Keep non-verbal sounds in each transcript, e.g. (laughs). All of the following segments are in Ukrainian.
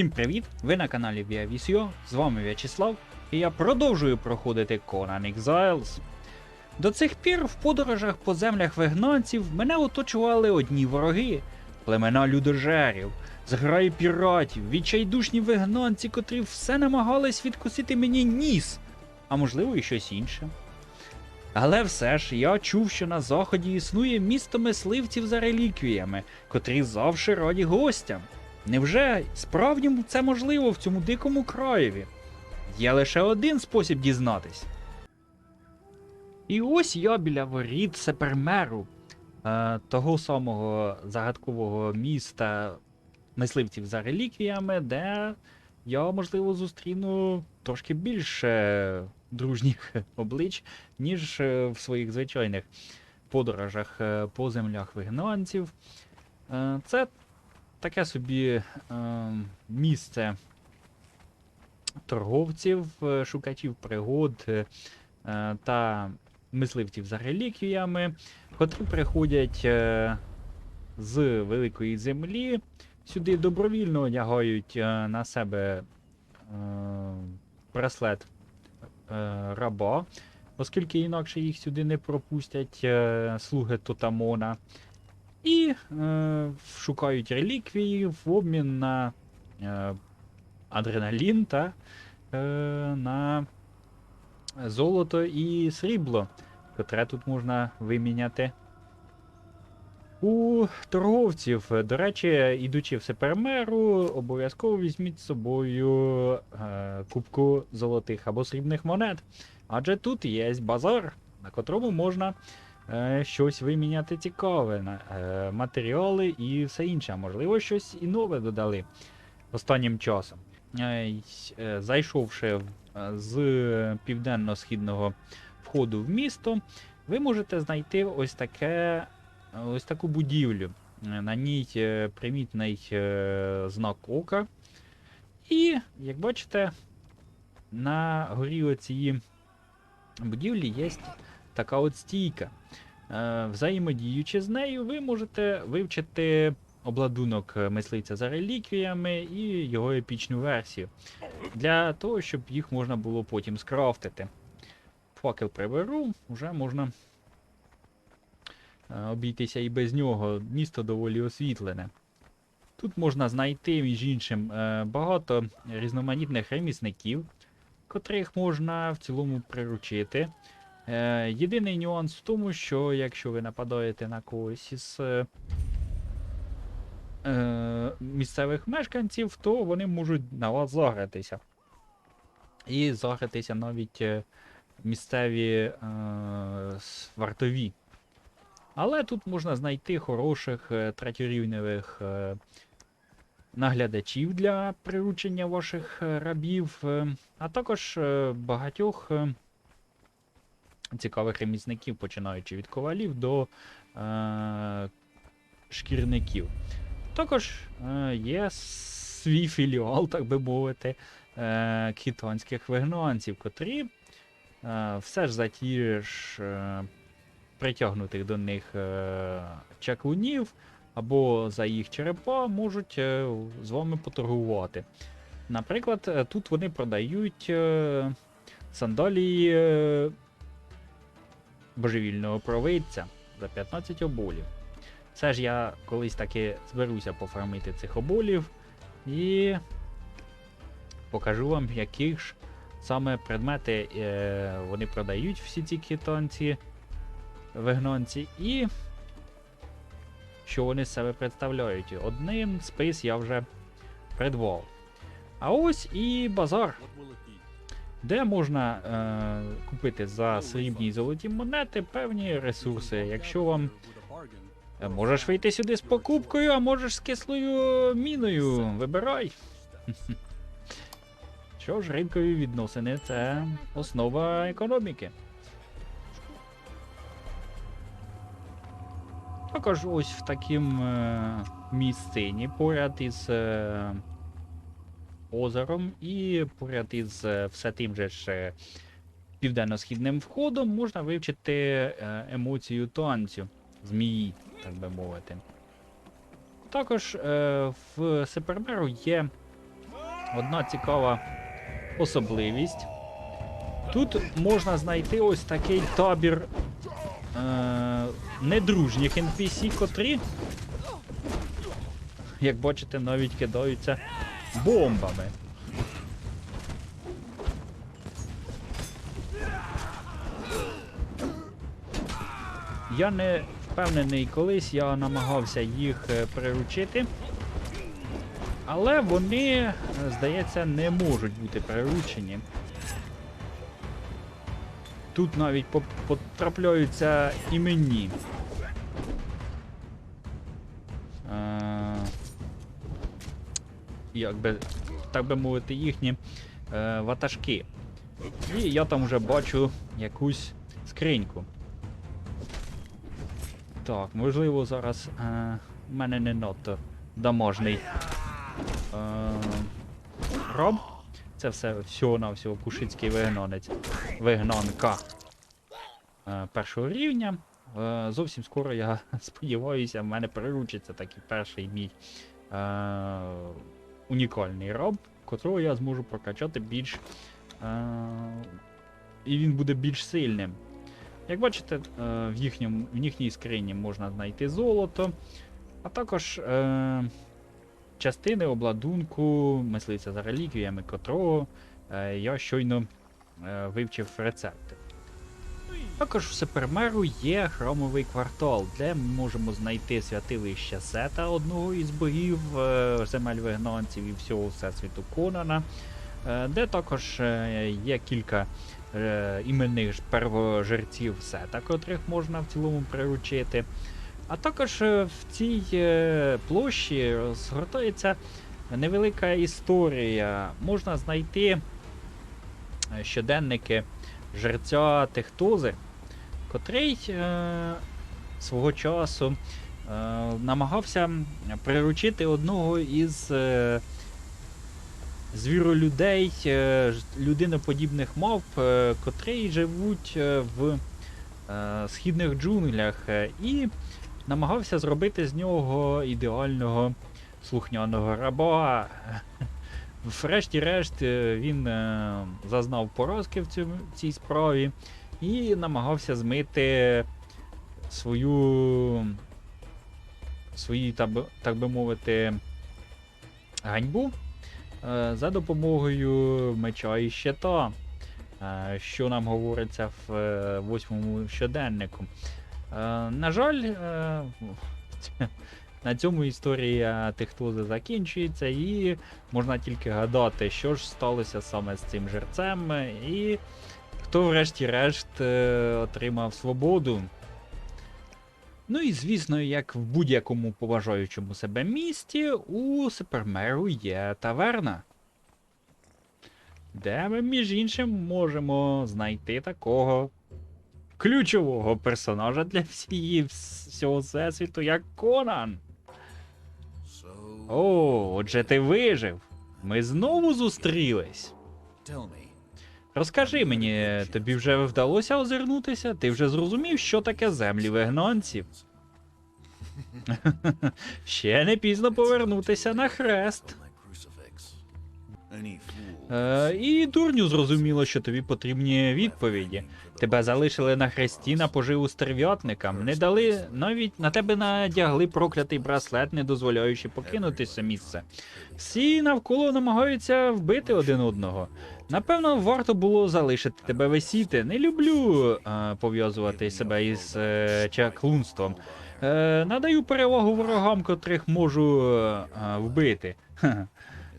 Всім привіт! Ви на каналі ViaVisio, з вами В'ячеслав, і я продовжую проходити Conan Exiles. До цих пір в подорожах по землях вигнанців мене оточували одні вороги, племена людожерів, зграї піратів, відчайдушні вигнанці, котрі все намагались відкусити мені ніс, а можливо і щось інше. Але все ж я чув, що на заході існує місто мисливців за реліквіями, котрі завжди раді гостям. Невже справді це можливо в цьому дикому краєві? Є лише один спосіб дізнатись. І ось я біля воріт Сепермеру, е, того самого загадкового міста мисливців за реліквіями, де я, можливо, зустріну трошки більше дружніх (laughs) облич, ніж е, в своїх звичайних подорожах е, по землях вигнанців. Це таке собі е, місце торговців, е, шукачів пригод е, е, та мисливців за реліквіями, котрі приходять е, з великої землі, сюди добровільно одягають е, на себе е, браслет е, раба, оскільки інакше їх сюди не пропустять е, слуги Тотамона. І е, шукають реліквії в обмін на е, адреналін та е, на золото і срібло, котре тут можна виміняти. У торговців, до речі, ідучи в Сепермеру, обов'язково візьміть з собою е, кубку золотих або срібних монет. Адже тут є базар, на котрому можна щось виміняти цікаве, е, матеріали і все інше. Можливо, щось і нове додали останнім часом. Е, е, зайшовши е, з південно-східного входу в місто, ви можете знайти ось таке. Ось таку будівлю. Е, На ній е, примітний е, знак ока. І, як бачите, на горі цієї будівлі є така от стійка. Е, Взаємодіючи з нею, ви можете вивчити обладунок мисливця за реліквіями і його епічну версію. Для того, щоб їх можна було потім скрафтити. Факел приберу, вже можна е, обійтися і без нього. Місто доволі освітлене. Тут можна знайти, між іншим, е, багато різноманітних ремісників, котрих можна в цілому приручити. Е, Єдиний нюанс в тому, що якщо ви нападаєте на когось із е, е, місцевих мешканців, то вони можуть на вас загратися. І загратися навіть е, місцеві е, вартові. Але тут можна знайти хороших е, третьорівневих наглядачів для приручення ваших рабів, а також багатьох цікавих ремісників, починаючи від ковалів до е, шкірників. Також е, є свій філіал, так би мовити, е, кітонських вигнанців, котрі е, все ж за ті ж е, притягнутих до них е, чаклунів або за їх черепа можуть е, з вами поторгувати. Наприклад, е, тут вони продають е, сандалії божевільного провидця за 15 оболів. Це ж я колись таки зберуся пофармити цих оболів і покажу вам, які ж саме предмети е, вони продають всі ці китонці, вигнанці, і що вони з себе представляють. Одним спис я вже придбав. А ось і базар, де можна е, купити за срібні і золоті монети певні ресурси. Якщо вам Е, Можеш вийти сюди з покупкою, а можеш з кислою міною. Вибирай. (laughs) Що ж, ринкові відносини це основа економіки. Також ось в таким е, місцині поряд із е, озером і поряд із е, все тим же ж е, південно-східним входом можна вивчити е, емоцію танцю змії, так би мовити. Також в Сепермеру є одна цікава особливість. Тут можна знайти ось такий табір е- недружніх NPC, котрі, як бачите, навіть кидаються бомбами. Я не впевнений, колись я намагався їх е, приручити. Але вони, е, здається, не можуть бути приручені. Тут навіть потрапляються і мені. Як би, так би мовити, їхні е, ватажки. І я там вже бачу якусь скриньку. Так, можливо, зараз е, в мене не надто доможний е, роб. Це все всього-навсього пушицький вигнанець. Вигнанка е, першого рівня. Е, зовсім скоро я (laughs) сподіваюся, в мене приручиться такий перший мій е, унікальний роб, котрого я зможу прокачати більш. Е, і він буде більш сильним. Як бачите, е, в, їхньому, в їхній скрині можна знайти золото, а також е, частини обладунку мислиця за реліквіями, котрого е, я щойно е, вивчив рецепти. Також в Супермеру є храмовий квартал, де ми можемо знайти святилище Сета, одного із богів е, земель вигнанців і всього всесвіту Конана, е, де також е, є кілька іменних первожерців Сета, котрих можна в цілому приручити. А також в цій площі розгортається невелика історія. Можна знайти щоденники жерця Техтози, котрий е, свого часу е, намагався приручити одного із е, звіролюдей, е, людиноподібних мавп, е, котрі живуть е, в е, східних джунглях, е, і намагався зробити з нього ідеального слухняного раба. Врешті-решт е, він е, зазнав поразки в цій справі і намагався змити свою, свої, так би, мовити, ганьбу е, за допомогою меча і щита, що нам говориться в восьмому щоденнику. На жаль, на цьому історія Техтози закінчується, і можна тільки гадати, що ж сталося саме з цим жерцем, і хто врешті-решт е, отримав свободу. Ну і звісно, як в будь-якому поважаючому себе місті, у Супермеру є таверна. Де ми, між іншим, можемо знайти такого ключового персонажа для всієї всього всесвіту, як Конан. О, отже ти вижив. Ми знову зустрілись. Розкажи мені, тобі вже вдалося озирнутися? Ти вже зрозумів, що таке землі вигнанців? (laughs) Ще не пізно повернутися на хрест. Е, і дурню зрозуміло, що тобі потрібні відповіді. Тебе залишили на хресті на поживу стерв'ятникам, не дали навіть на тебе надягли проклятий браслет, не дозволяючи покинути це місце. Всі навколо намагаються вбити один одного. Напевно, варто було залишити тебе висіти. Не люблю е, пов'язувати себе із е, чаклунством. Е, надаю перевагу ворогам, котрих можу е, вбити.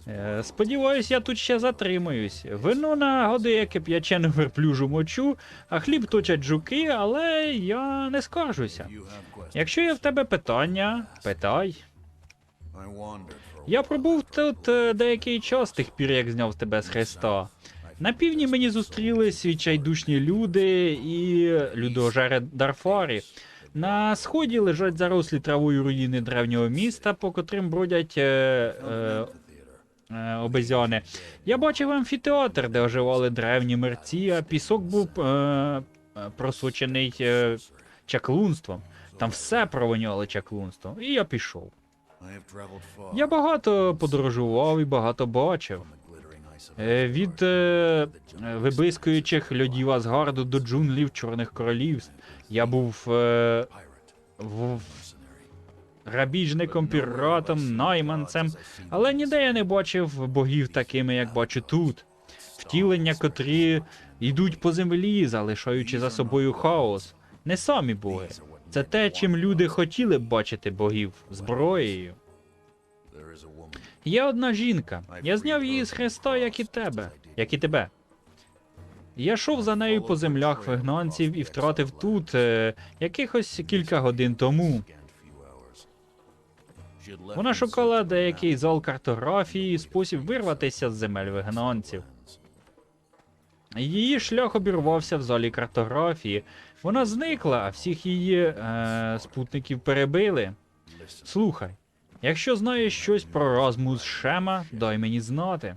Ха-ха. Е, Сподіваюсь, я тут ще затримаюсь. Вино нагодує кип'ячену верблюжу мочу, а хліб точать жуки, але я не скаржуся. Якщо є в тебе питання, питай. Я пробув тут е, деякий час тих пір, як зняв тебе з хреста. На півдні мені зустрілись відчайдушні люди і людожери Дарфарі. На сході лежать зарослі травою руїни древнього міста, по котрим бродять е, е, е, обезьяни. Я бачив амфітеатр, де оживали древні мерці, а пісок був е, е, просочений е, чаклунством. Там все провоняло чаклунством. І я пішов. Я багато подорожував і багато бачив. Е, Від е, вибискуючих льодів Асгарду до джунглів Чорних королівств. Я був е, в- грабіжником, піратом, найманцем, але ніде я не бачив богів такими, як бачу тут. Втілення, котрі йдуть по землі, залишаючи за собою хаос. Не самі боги. Це те, чим люди хотіли б бачити богів зброєю. Є одна жінка. Я зняв її з хреста, як і тебе, як і тебе. Я йшов за нею по землях вигнанців і втратив тут е, якихось кілька годин тому. Вона шукала деякий зал картографії, спосіб вирватися з земель вигнанців. Її шлях обірвався в залі картографії. Вона зникла, а всіх її е, спутників перебили. Слухай, якщо знаєш щось про Размус Шема, дай мені знати.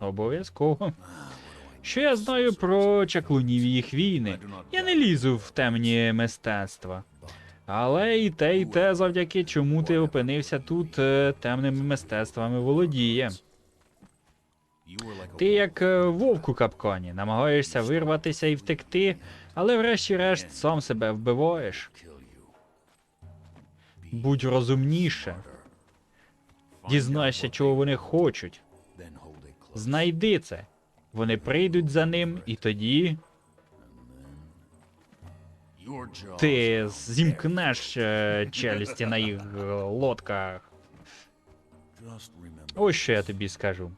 Обов'язково. Що я знаю про чаклунів їх війни? Я не лізу в темні мистецтва. Але і те, і те, завдяки чому ти опинився тут, е, темними мистецтвами володіє. Ти як е, вовк у капкані, намагаєшся вирватися і втекти, але врешті-решт сам себе вбиваєш. Будь розумніше. Дізнайся, чого вони хочуть. Знайди це. Вони прийдуть за ним, і тоді ти зімкнеш е, челюсті на їх е, лодках. Ось що я тобі скажу.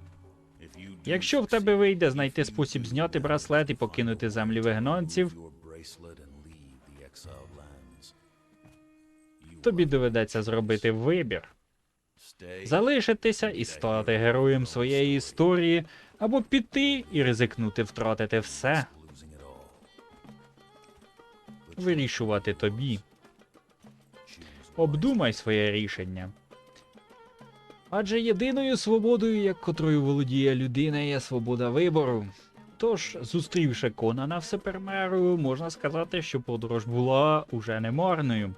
Якщо в тебе вийде знайти спосіб зняти браслет і покинути землі вигнанців, тобі доведеться зробити вибір. Залишитися і стати героєм своєї історії, або піти і ризикнути втратити все. Вирішувати тобі. Обдумай своє рішення. Адже єдиною свободою, як котрою володіє людина, є свобода вибору. Тож, зустрівши Конана в Сепермеру, можна сказати, що подорож була уже не марною.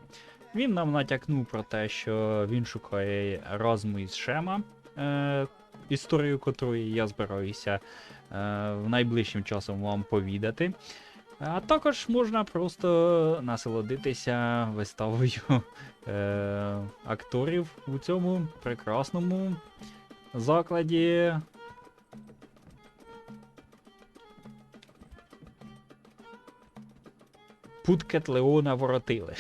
Він нам натякнув про те, що він шукає разму із Шема, е, історію котрої я збираюся е, в найближчим часом вам повідати. А також можна просто насолодитися виставою е, акторів у цьому прекрасному закладі. Путкет Леона воротили,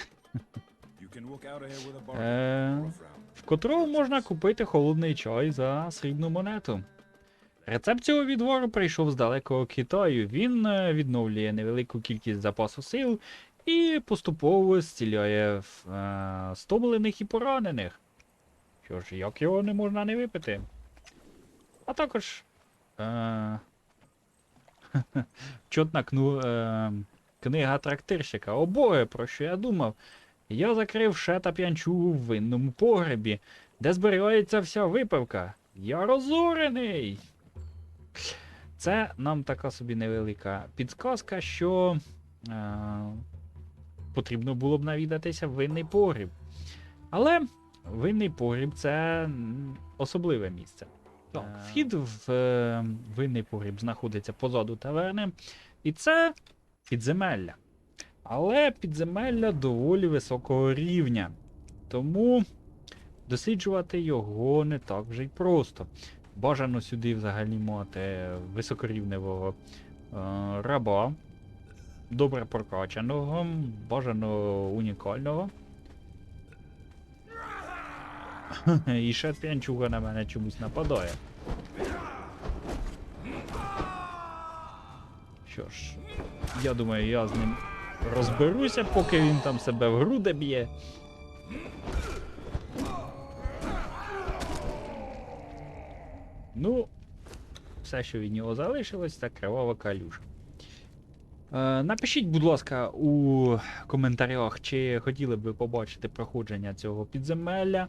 Е, в котрому можна купити холодний чай за срібну монету. Рецепт цього відвору прийшов з далекого Китаю. Він е, відновлює невелику кількість запасу сил і поступово зціляє е, стомлених і поранених. Що ж, як його не можна не випити? А також. Е, (laughs) чотна е, книга трактирщика. О боге, про що я думав? Я закрив шета п'янчу в винному погребі, де зберігається вся випивка. Я розорений. Це нам така собі невелика підсказка, що е, потрібно було б навідатися в винний погріб. Але винний погріб це особливе місце. Так, Е. вхід в е, винний погріб знаходиться позаду таверни, і це підземелля. Але підземелля доволі високого рівня. Тому досліджувати його не так вже й просто. Бажано сюди взагалі мати високорівневого е, раба, добре прокачаного, бажано унікального. (laughs) І ще п'янчуга на мене чомусь нападає. Що ж, я думаю, я з ним розберуся, поки він там себе в груди б'є. Ну, все, що від нього залишилось, це кривава калюша. Е, напишіть, будь ласка, у коментарях, чи хотіли б ви побачити проходження цього підземелля.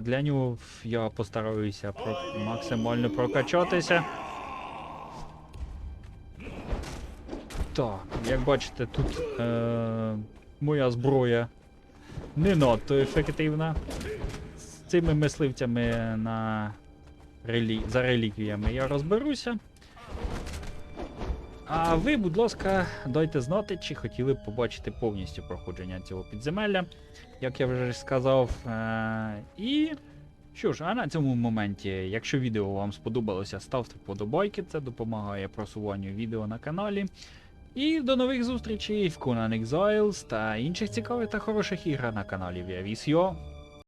Для нього я постараюся про... максимально прокачатися. Так, як бачите, тут е... моя зброя не надто ефективна. З цими мисливцями на релі... за реліквіями я розберуся. А ви, будь ласка, дайте знати, чи хотіли б побачити повністю проходження цього підземелля, як я вже сказав. Е- і що ж, а на цьому моменті, якщо відео вам сподобалося, ставте вподобайки, це допомагає просуванню відео на каналі. І до нових зустрічей в Conan Exiles та інших цікавих та хороших іграх на каналі Viavisio.